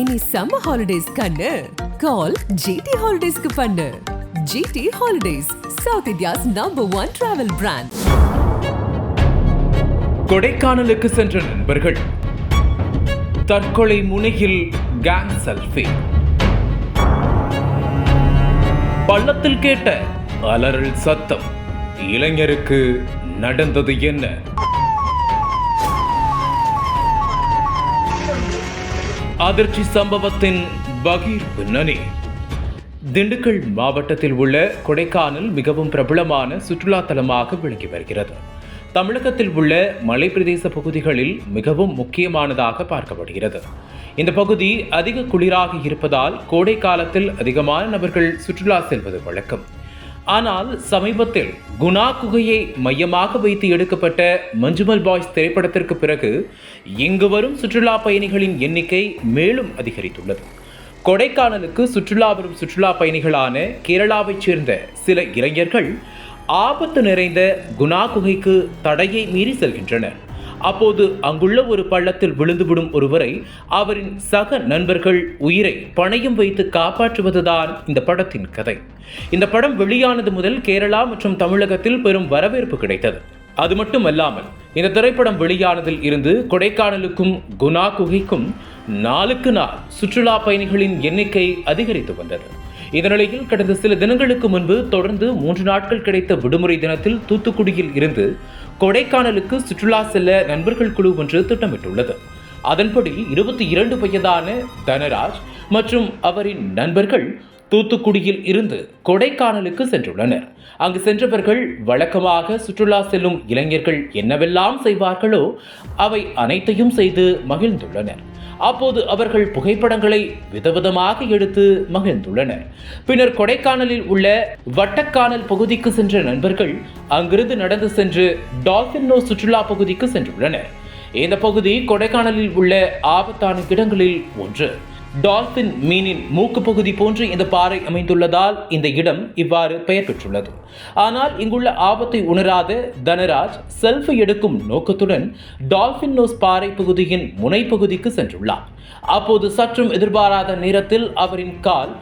இனி summer holidays கண்ணு. கால் GT ஹாலிடேஸ்க்கு பண்ணு. GT holidays South India's number one travel brand கொடைக்கானலுக்கு சென்ற நண்பர்கள். தற்கொலை முனையில் கேங் செல்ஃபி பள்ளத்தில் கேட்ட அலறல் சத்தம். இளைஞருக்கு நடந்தது என்ன? அதிர்ச்சி சம்பவத்தின் பகீர் பின்னணி திண்டுக்கல் மாவட்டத்தில் உள்ள கொடைக்கானல் மிகவும் பிரபலமான சுற்றுலா தலமாக விளங்கி வருகிறது. தமிழகத்தில் உள்ள மலைப்பிரதேச பகுதிகளில் மிகவும் முக்கியமானதாக பார்க்கப்படுகிறது. இந்த பகுதி அதிக குளிராக இருப்பதால் கோடை காலத்தில் அதிகமான நபர்கள் சுற்றுலா செல்வது வழக்கம். ஆனால் சமீபத்தில் குணா குகையை மையமாக வைத்து எடுக்கப்பட்ட மஞ்சுமல் பாய்ஸ் திரைப்படத்திற்கு பிறகு இங்கு வரும் சுற்றுலா பயணிகளின் எண்ணிக்கை மேலும் அதிகரித்துள்ளது. கொடைக்கானலுக்கு சுற்றுலா வரும் சுற்றுலா பயணிகளான கேரளாவைச் சேர்ந்த சில இளைஞர்கள் ஆபத்து நிறைந்த குணா குகைக்கு தடையை மீறி செல்கின்றனர். அப்போது அங்குள்ள ஒரு பள்ளத்தில் விழுந்துவிடும் ஒருவரை அவரின் சக நண்பர்கள் உயிரை பணையும் வைத்து காப்பாற்றுவதுதான் இந்த படத்தின் கதை. இந்த படம் வெளியானது முதல் கேரளா மற்றும் தமிழகத்தில் பெரும் வரவேற்பு கிடைத்தது. அது மட்டுமல்லாமல் இந்த திரைப்படம் வெளியானதில் இருந்து கொடைக்கானலுக்கும் குணா குகைக்கும் நாளுக்கு நாள் சுற்றுலா பயணிகளின் எண்ணிக்கை அதிகரித்து வந்தது. இதனிலையில் கடந்த சில தினங்களுக்கு முன்பு தொடர்ந்து மூன்று நாட்கள் கிடைத்த விடுமுறை தினத்தில் தூத்துக்குடியில் இருந்து கொடைக்கானலுக்கு சுற்றுலா செல்ல நண்பர்கள் குழு ஒன்று திட்டமிட்டுள்ளது. அதன்படி இருபத்தி இரண்டு வயதான தனராஜ் மற்றும் அவரின் நண்பர்கள் தூத்துக்குடியில் இருந்து கொடைக்கானலுக்கு சென்றுள்ளனர். அங்கு சென்றவர்கள் வழக்கமாக சுற்றுலா செல்லும் இளைஞர்கள் என்னவெல்லாம் செய்வார்களோ அவை அனைத்தையும் செய்து மகிழ்ந்துள்ளனர். அப்போது அவர்கள் புகைப்படங்களை விதவிதமாக எடுத்து மகிழ்ந்துள்ளனர். பின்னர் கொடைக்கானலில் உள்ள வட்டக்கானல் பகுதிக்கு சென்ற நண்பர்கள் அங்கிருந்து நடந்து சென்று டால்பின்னோ சுற்றுலா பகுதிக்கு சென்றுள்ளனர். இந்த பகுதி கொடைக்கானலில் உள்ள ஆபத்தான இடங்களில் ஒன்று. டால்பின் மீனின் மூக்கு பகுதி போன்று இந்த பாறை அமைந்துள்ளதால் இந்த இடம் இவ்வாறு பெயர் பெற்றுள்ளது. ஆனால் இங்குள்ள ஆபத்தை உணராத தனராஜ் செல்ஃபி எடுக்கும் நோக்கத்துடன் டால்பின் நோஸ் பாறை பகுதியின் முனைப்பகுதிக்கு சென்றுள்ளார். அப்போது சற்றும் எதிர்பாராத நேரத்தில் அவரின் கால்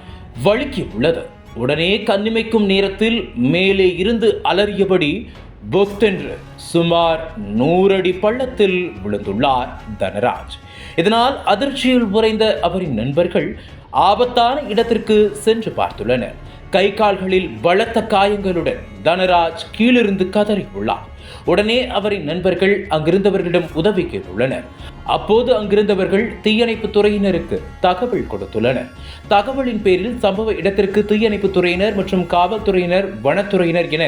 வழுக்கி உள்ளது உடனே கண்ணிமைக்கும் நேரத்தில் மேலே இருந்து அலறியபடி பொக்தென்று சுமார் நூறடி பள்ளத்தில் விழுந்துள்ளார் தனராஜ். இதனால் அதிர்ச்சியில் உறைந்த அவரின் நண்பர்கள் ஆபத்தான இடத்திற்கு சென்று பார்த்துள்ளனர். கை கால்களில் பலத்த காயங்களுடன் தனராஜ் கீழிருந்து கதறியுள்ளார். உடனே அவரின் நண்பர்கள் அங்கிருந்தவர்களிடம் உதவி கேட்டுள்ளனர். அப்போது அங்கிருந்தவர்கள் தீயணைப்பு துறையினருக்கு தகவல் கொடுத்துள்ளனர். தகவலின் பேரில் சம்பவ இடத்திற்கு தீயணைப்பு துறையினர் மற்றும் காவல்துறையினர் வனத்துறையினர் என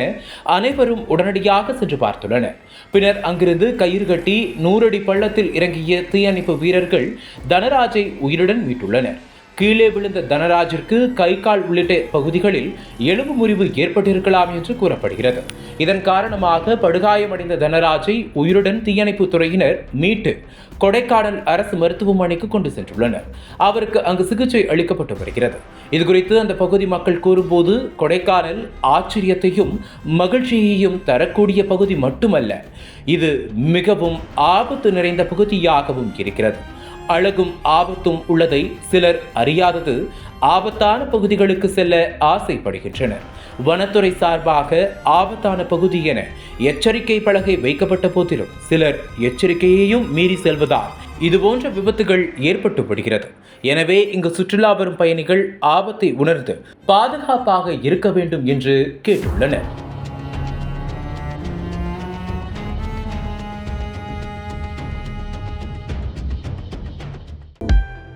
அனைவரும் உடனடியாக சென்று பார்த்துள்ளனர். பின்னர் அங்கிருந்து கயிறு கட்டி நூறடி பள்ளத்தில் இறங்கிய தீயணைப்பு வீரர்கள் தனராஜை உயிருடன் மீட்டுள்ளனர். கீழே விழுந்த தனராஜிற்கு கை கால் உள்ளிட்ட பகுதிகளில் எலும்பு முறிவு ஏற்பட்டிருக்கலாம் என்று கூறப்படுகிறது. இதன் காரணமாக படுகாயமடைந்த தனராஜை உயிருடன் தீயணைப்பு துறையினர் மீட்டு கொடைக்கானல் அரசு மருத்துவமனைக்கு கொண்டு சென்றுள்ளனர். அவருக்கு அங்கு சிகிச்சை அளிக்கப்பட்டு வருகிறது. இதுகுறித்து அந்த பகுதி மக்கள் கூறும்போது கொடைக்கானல் ஆச்சரியத்தையும் மகிழ்ச்சியையும் தரக்கூடிய பகுதி மட்டுமல்ல இது மிகவும் ஆபத்து நிறைந்த பகுதியாகவும் இருக்கிறது. அழகும் ஆபத்தும் உள்ளதை சிலர் அறியாதது ஆபத்தான பகுதிகளுக்கு செல்ல ஆசைப்படுகின்றனர். வனத்துறை சார்பாக ஆபத்தான பகுதி என எச்சரிக்கை பலகை வைக்கப்பட்ட போதிலும் சிலர் எச்சரிக்கையையும் மீறி செல்வதால் இதுபோன்ற விபத்துகள் ஏற்பட்டு விடுகிறது எனவே இங்கு சுற்றுலா வரும் பயணிகள் ஆபத்தை உணர்ந்து பாதுகாப்பாக இருக்க வேண்டும் என்று கேட்டுள்ளனர்.